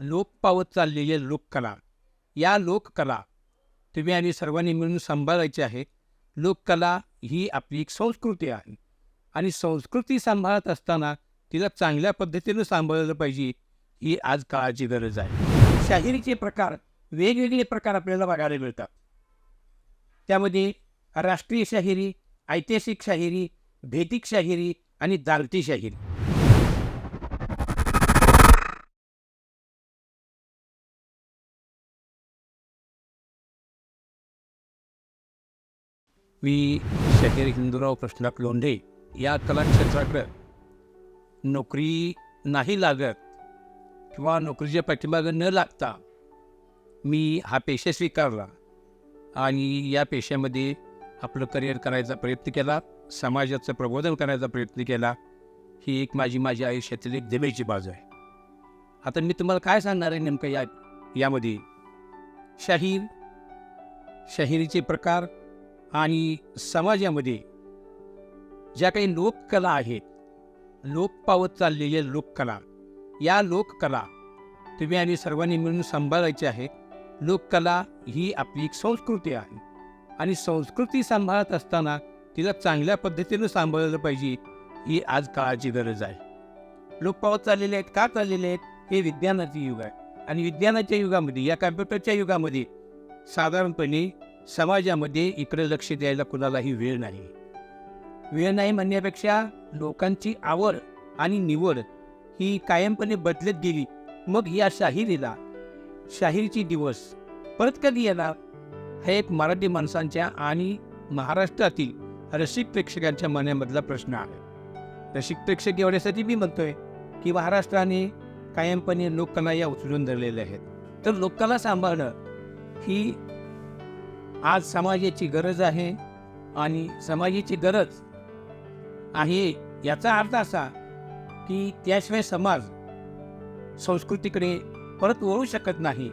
लोप पावत चाललेली लोककला. या लोककला तुम्ही आणि सर्वांनी मिळून सांभाळायची आहे. लोककला ही आपली एक संस्कृती आहे. आणि संस्कृती सांभाळत असताना तिला चांगल्या पद्धतीनं सांभाळलं पाहिजे ही आज काळाची गरज आहे. शाहिरीचे प्रकार वेगवेगळे प्रकार आपल्याला बघायला मिळतात. त्यामध्ये राष्ट्रीय शाहिरी ऐतिहासिक शाहिरी भेटिक शाहिरी आणि दालती शाहिरी. मी शहीर हिंदूराव प्रश्नात लोंढे या कलाक्षेत्राकडे नोकरी नाही लागत किंवा नोकरीच्या पाठीमागं न लागता मी हा पेशा स्वीकारला आणि या पेशामध्ये आपलं करिअर करायचा प्रयत्न केला समाजाचं प्रबोधन करायचा प्रयत्न केला ही एक माझी माझ्या आयुष्यातील एक दिमेची बाजू आहे. आता मी तुम्हाला काय सांगणार आहे नेमकं या यामध्ये? शाहीर शाहिरीचे प्रकार आणि समाजामध्ये ज्या काही लोककला आहेत लोप पावत चाललेल्या लोककला या लोककला तुम्ही आणि सर्वांनी मिळून सांभाळायची आहे. लोककला ही आपली एक संस्कृती आहे. आणि संस्कृती सांभाळत असताना तिला चांगल्या पद्धतीनं सांभाळलं पाहिजे ही आज काळाची गरज आहे. लोक पावत चाललेले आहेत का चाललेले आहेत हे विज्ञानाचे युग आहे. आणि विज्ञानाच्या युगामध्ये या कॉम्प्युटरच्या युगामध्ये साधारणपणे समाजामध्ये इकडे लक्ष द्यायला कुणालाही वेळ नाही. वेळ नाही म्हणण्यापेक्षा लोकांची आवड आणि निवड ही कायमपणे बदलत गेली. मग या शाहिरीला शाहिरीची दिवस परत कधी येणार? हा एक मराठी माणसांच्या आणि महाराष्ट्रातील रसिक प्रेक्षकांच्या मनामधला प्रश्न आहे. रसिक प्रेक्षक एवढ्यासाठी मी म्हणतोय की महाराष्ट्राने कायमपणे लोककला या उचलून धरलेल्या आहेत. तर लोककला सांभाळणं ही आज समाजाची गरज आहे आणि समाजाची गरज आहे याचा अर्थ असा की त्याशिवाय समाज संस्कृतीकडे परत वळू शकत नाही.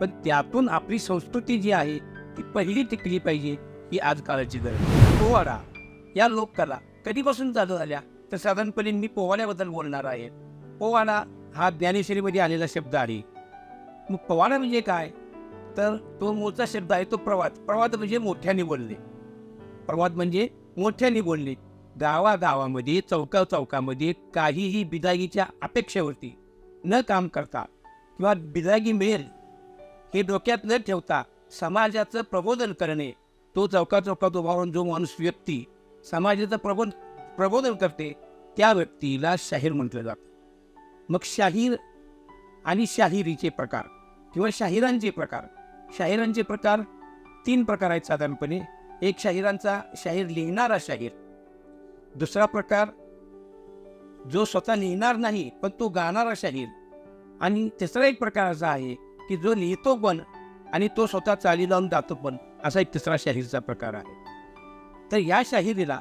पण त्यातून आपली संस्कृती जी आहे ती पहिली टिकली पाहिजे ही आज काळाची गरज पोवाडा या लोककला कधीपासून चालू झाल्या? तर साधारणपणे मी पोवाड्याबद्दल बोलणार आहे. पोवाडा हा ज्ञानेश्वरीमध्ये आलेला शब्द आहे. मग पोवाडा म्हणजे काय? तर तो मूळचा शब्द आहे तो प्रवाद. प्रवाद म्हणजे मोठ्याने बोलणे. प्रवाद म्हणजे मोठ्याने बोलणे. गावागावामध्ये चौका चौकामध्ये काहीही बिदागीच्या अपेक्षेवरती न काम करता किंवा बिदागी मिळेल हे डोक्यात न ठेवता समाजाचं प्रबोधन करणे तो चौका चौकात उभारून जो माणूस व्यक्ती समाजाचं प्रबोध प्रबोधन करते त्या व्यक्तीला शाहीर म्हटलं जातं. मग शाहीर आणि शाहिरीचे प्रकार किंवा शाहिरांचे प्रकार शाहिरांचे प्रकार तीन प्रकार आहेत साधारणपणे. एक शाहिरांचा शाहीर लिहिणारा शाहीर दुसरा प्रकार जो स्वतः लिहिणार नाही पण तो गाणारा शाहीर आणि तिसरा एक प्रकार असा आहे की जो लिहितो पण आणि तो स्वतः चाली लावून जातो पण असा एक तिसरा शाहीरचा प्रकार आहे. तर या शाहिरीला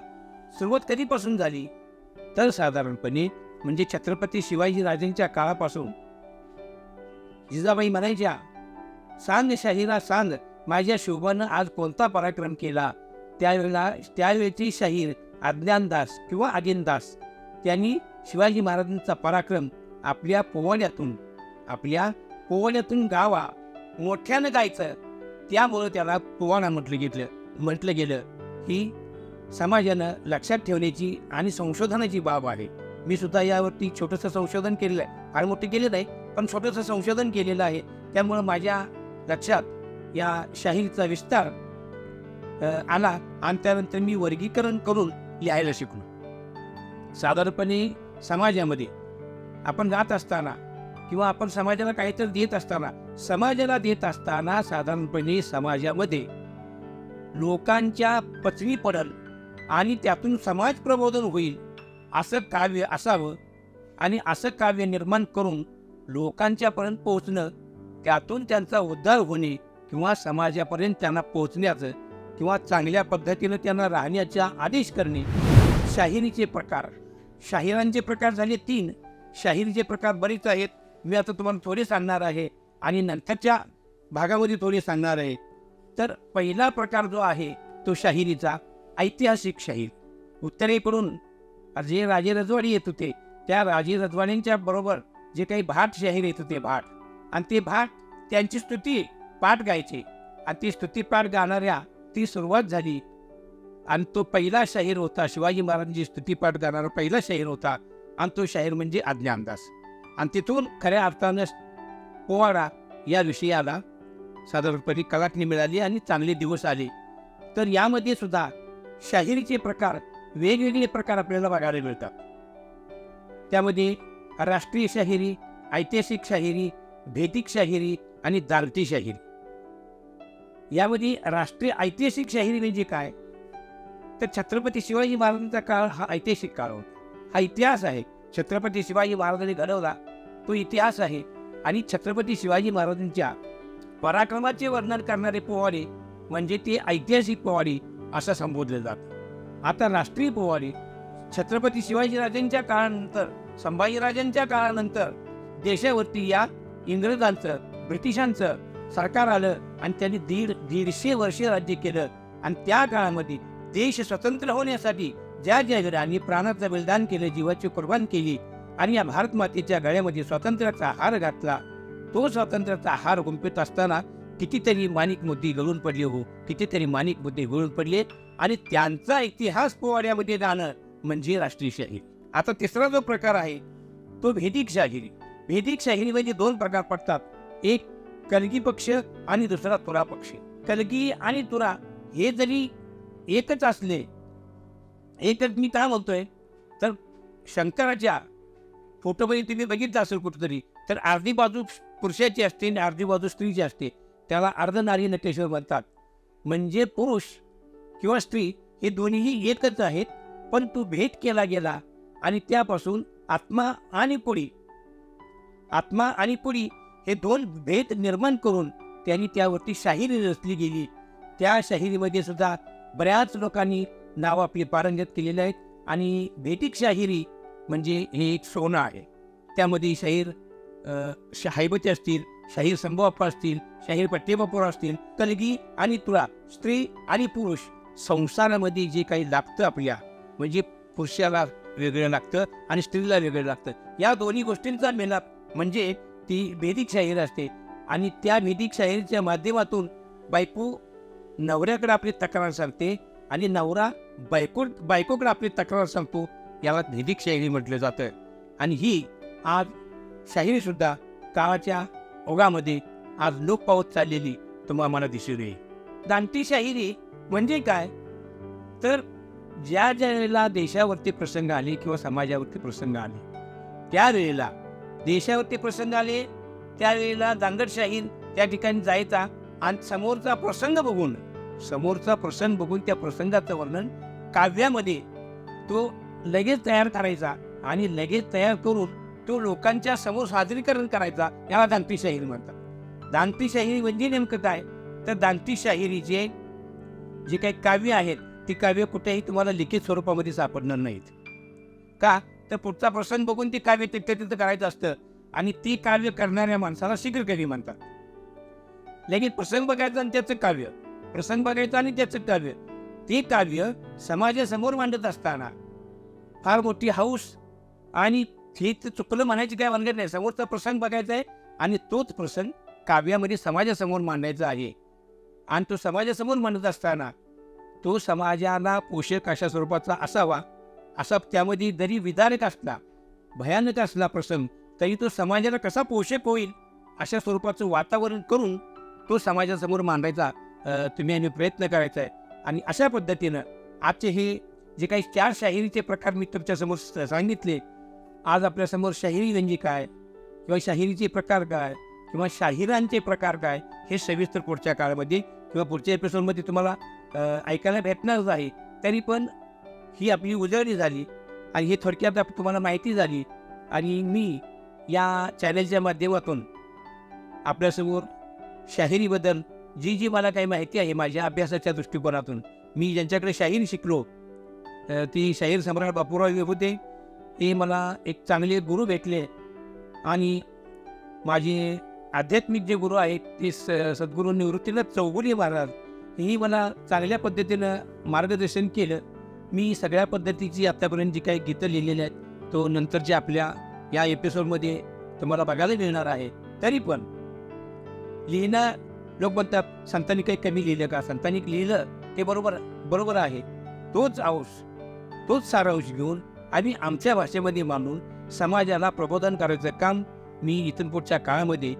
सुरुवात कधीपासून झाली? तर साधारणपणे म्हणजे छत्रपती शिवाजी राजेंच्या काळापासून. जिजाबाई म्हणायच्या सांग शाहिरा सांग. माझ्या शोभानं आज कोणता पराक्रम केला? त्यावेळेला त्यावेळेचे शाहीर अज्ञानदास किंवा अजिनदास त्यांनी शिवाजी महाराजांचा पराक्रम आपल्या पोवाड्यातून आपल्या पोवाड्यातून गावा मोठ्यानं गायचं. त्यामुळं त्याला पोवाडा म्हटलं गेलं म्हटलं गेलं. ही समाजानं लक्षात ठेवण्याची आणि संशोधनाची बाब आहे. मी सुद्धा यावरती छोटंसं संशोधन केलेलं आहे. फार मोठं केलेलं नाही पण छोटंसं संशोधन केलेलं आहे. त्यामुळं माझ्या लक्षात. या शाहीरचा विस्तार आला आणि त्यानंतर मी वर्गीकरण करून लिहायला शिकलो. साधारणपणे समाजामध्ये आपण जात असताना किंवा आपण समाजाला काहीतरी देत असताना समाजाला देत असताना साधारणपणे समाजामध्ये लोकांच्या पचवी पडल आणि त्यातून समाज प्रबोधन होईल असं काव्य असावं आणि असं काव्य निर्माण करून लोकांच्यापर्यंत पोहोचणं त्यातून त्यांचा उद्धार होणे किंवा समाजापर्यंत त्यांना पोहोचण्याचं किंवा चांगल्या पद्धतीनं त्यांना राहण्याचा आदेश करणे. शाहिरीचे प्रकार. शाहिरांचे प्रकार झाले तीन. शाहिरीचे प्रकार बरेच आहेत. मी आता तुम्हाला थोडे सांगणार आहे आणि नंतरच्या भागामध्ये थोडे सांगणार आहे. तर पहिला प्रकार जो आहे तो शाहिरीचा ऐतिहासिक शाहीर. उत्तरेकडून जे राजे रजवाडी येत होते त्या राजे रजवाड्यांच्या बरोबर जे काही भाट शाहीर येत होते भाट. आणि ते भाट त्यांची स्तुती पाठ गायचे. आणि ती स्तुती पाठ गाणाऱ्या ती सुरुवात झाली. आणि तो पहिला शाहीर होता. शिवाजी महाराजांची स्तुतीपाठ गाणारा पहिला शाहीर होता. आणि तो शाहीर म्हणजे आज्ञानदास. आणि तिथून खऱ्या अर्थानं पोवाडा या विषयाला साधारणपणे कलाटणी मिळाली आणि चांगले दिवस आले. तर यामध्ये सुद्धा शाहिरीचे प्रकार वेगवेगळे प्रकार आपल्याला बघायला मिळतात. त्यामध्ये राष्ट्रीय शाहिरी ऐतिहासिक शाहिरी भेटिक शाहिरी आणि दालती शाहिरी. यामध्ये राष्ट्रीय ऐतिहासिक शाहिरी म्हणजे काय? तर छत्रपती शिवाजी महाराजांचा काळ हा ऐतिहासिक काळ होता. हा इतिहास आहे. छत्रपती शिवाजी महाराजांनी घडवला. तो इतिहास आहे. आणि छत्रपती शिवाजी महाराजांच्या पराक्रमाचे वर्णन करणारे पोवाडे म्हणजे ते ऐतिहासिक पोवाडे असं संबोधले जातं. आता राष्ट्रीय पोवाडे. छत्रपती शिवाजीराजांच्या काळानंतर संभाजीराजांच्या काळानंतर देशावरती या इंग्रजांचं ब्रिटिशांचं सरकार आलं आणि त्यांनी दीड दीडशे वर्ष राज्य केलं. आणि त्या काळामध्ये देश स्वतंत्र होण्यासाठी ज्या ज्या वीरांनी प्राणाचं बलिदान केलं जीवाची कुर्बान केली आणि या भारत मातेच्या गळ्यामध्ये स्वातंत्र्याचा हार घातला तो स्वातंत्र्याचा हार गुंपित असताना कितीतरी माणिक मुद्दे गळून पडले हो कितीतरी माणिक मुद्दे गळून पडले आणि त्यांचा इतिहास पोवाड्यामध्ये जाणं म्हणजे राष्ट्रीय शाही आता तिसरा जो प्रकार आहे तो भेदिक शाहिरी. भेदिक शाहिरीमध्ये म्हणजे दोन प्रकार पडतात. एक कलगी पक्ष आणि दुसरा तुरा पक्ष. कलगी आणि तुरा हे जरी एकच असले एकच मी काय म्हणतोय तर शंकराच्या फोटोमध्ये तुम्ही बघितलं असेल कुठंतरी तर अर्धी बाजू पुरुषाची असते आणि अर्धी बाजू स्त्रीची असते. त्याला अर्धनारी नटेश्वर म्हणतात. म्हणजे पुरुष किंवा स्त्री हे दोन्हीही एकच आहेत पण तो भेद केला गेला आणि त्यापासून आत्मा आणि पुढी आत्मा आणि पुढी हे दोन भेद निर्माण करून त्यांनी त्यावरती शाहिरी रचली गेली. त्या शाहिरीमध्ये सुद्धा बऱ्याच लोकांनी नाव आपली पारंगत केलेले आहेत आणि भेटिक शाहिरी म्हणजे हे एक सोनं आहे. त्यामध्ये शाहीर अ, शाहिबते असतील शाहीर संभवाप्पा असतील शाहीर पट्टेबापूर असतील कलगी आणि तुळा स्त्री आणि पुरुष संसारामध्ये जे काही लागतं आपल्या म्हणजे पुरुषाला वेगळं लागतं आणि स्त्रीला वेगळं लागतं. या दोन्ही गोष्टींचा मेलाप म्हणजे ती भेदिक शाहीर असते. आणि त्या भेदिक शाहिरीच्या माध्यमातून बायको नवऱ्याकडे आपली तक्रार सांगते आणि नवरा बायको बायकोकडे आपली तक्रार सांगतो. याला भेदिक शाहिरी म्हटलं जातं आणि ही आज शाहिरीसुद्धा काळाच्या ओघामध्ये आज लोक पावत चाललेली तुम्हाला मला दिसून येईल. दांती शाहिरी म्हणजे काय? तर ज्या ज्या वेळेला देशावरती प्रसंग आले किंवा समाजावरती प्रसंग आले त्यावेळेला देशावरती प्रसंग आले त्यावेळेला दांगडशाही त्या ठिकाणी जायचा आणि समोरचा प्रसंग बघून समोरचा प्रसंग बघून त्या प्रसंगाचं वर्णन काव्यामध्ये तो लगेच तयार करायचा आणि लगेच तयार करून तो लोकांच्या समोर सादरीकरण करायचा याला दांती शाहिरी म्हणतात. दांती शाहिरी म्हणजे नेमकं काय? तर दांती शाहिरी जे जे काही काव्य आहेत ती काव्य कुठेही तुम्हाला लिखित स्वरूपामध्ये सापडणार नाहीत. का? तर पुढचा प्रसंग बघून ती काव्य तिथे तिथं करायचं असतं. आणि ती काव्य करणाऱ्या माणसाला शीघ्र कवी म्हणतात. लगेच प्रसंग बघायचा आणि त्याचं काव्य. प्रसंग बघायचा आणि त्याचं काव्य. ते काव्य समाजासमोर मांडत असताना फार मोठी हाऊस आणि हे तर चुकलं म्हणायची काय वानगत नाही. समोरचा प्रसंग बघायचा आहे आणि तोच प्रसंग काव्यामध्ये समाजासमोर मांडायचा आहे. आणि तो समाजासमोर मांडत असताना तो समाजाला पोषक अशा स्वरूपाचा असावा. असा त्यामध्ये जरी विदारक असला भयानक असला प्रसंग तरी तो समाजाला कसा पोषक होईल अशा स्वरूपाचं वातावरण करून तो समाजासमोर मांडायचा तुम्ही आम्ही प्रयत्न करायचा आहे. आणि अशा पद्धतीनं आजचे हे जे काही चार शाहिरीचे प्रकार मी तुमच्यासमोर स- सांगितले आज आपल्यासमोर शाहिरी म्हणजे काय किंवा शाहिरीचे प्रकार काय किंवा शाहिरांचे प्रकार काय हे सविस्तर पुढच्या काळामध्ये किंवा पुढच्या एपिसोडमध्ये तुम्हाला ऐकायला भेटणारच आहे. तरी पण ही आपली उजळणी झाली आणि हे थोडक्यात तुम्हाला माहिती झाली. आणि मी या चॅनलच्या माध्यमातून आपल्यासमोर शाहिरीबद्दल जी जी मला काही माहिती आहे माझ्या अभ्यासाच्या दृष्टिकोनातून मी ज्यांच्याकडे शाहीर शिकलो ती शाहीर सम्राट बापूराव होते. ते मला एक चांगले गुरु भेटले आणि माझे आध्यात्मिक जे गुरु आहेत ते स सद्गुरू निवृत्तीनं चौगुली महाराज हेही मला चांगल्या पद्धतीनं मार्गदर्शन केलं. मी सगळ्या पद्धतीची आत्तापर्यंत जी काही गीतं लिहिलेली आहेत तो नंतरच्या आपल्या या एपिसोडमध्ये तुम्हाला बघायला मिळणार आहे तरी पण लिहिणं लोक म्हणतात संतांनी काही कमी लिहिलं का? संतांनी लिहिलं ते बरोबर बरोबर आहे. तोच अंश तोच सारांश घेऊन आम्ही आमच्या भाषेमध्ये मांडून समाजाला प्रबोधन करायचं काम मी इथून पुढच्या काळामध्ये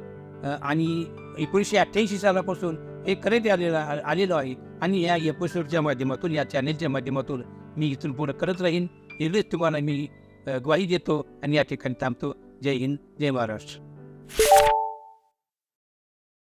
आणि एकोणीसशे अठ्ठ्याऐंशी सालापासून हे करत आलेलं आलेलो आहे. आणि या एपिसोडच्या माध्यमातून या चॅनेलच्या माध्यमातून मी इथून पुढे करत राहीन. एवढेच तुम्हाला मी ग्वाही देतो आणि या ठिकाणी थांबतो. जय हिंद जय महाराष्ट्र.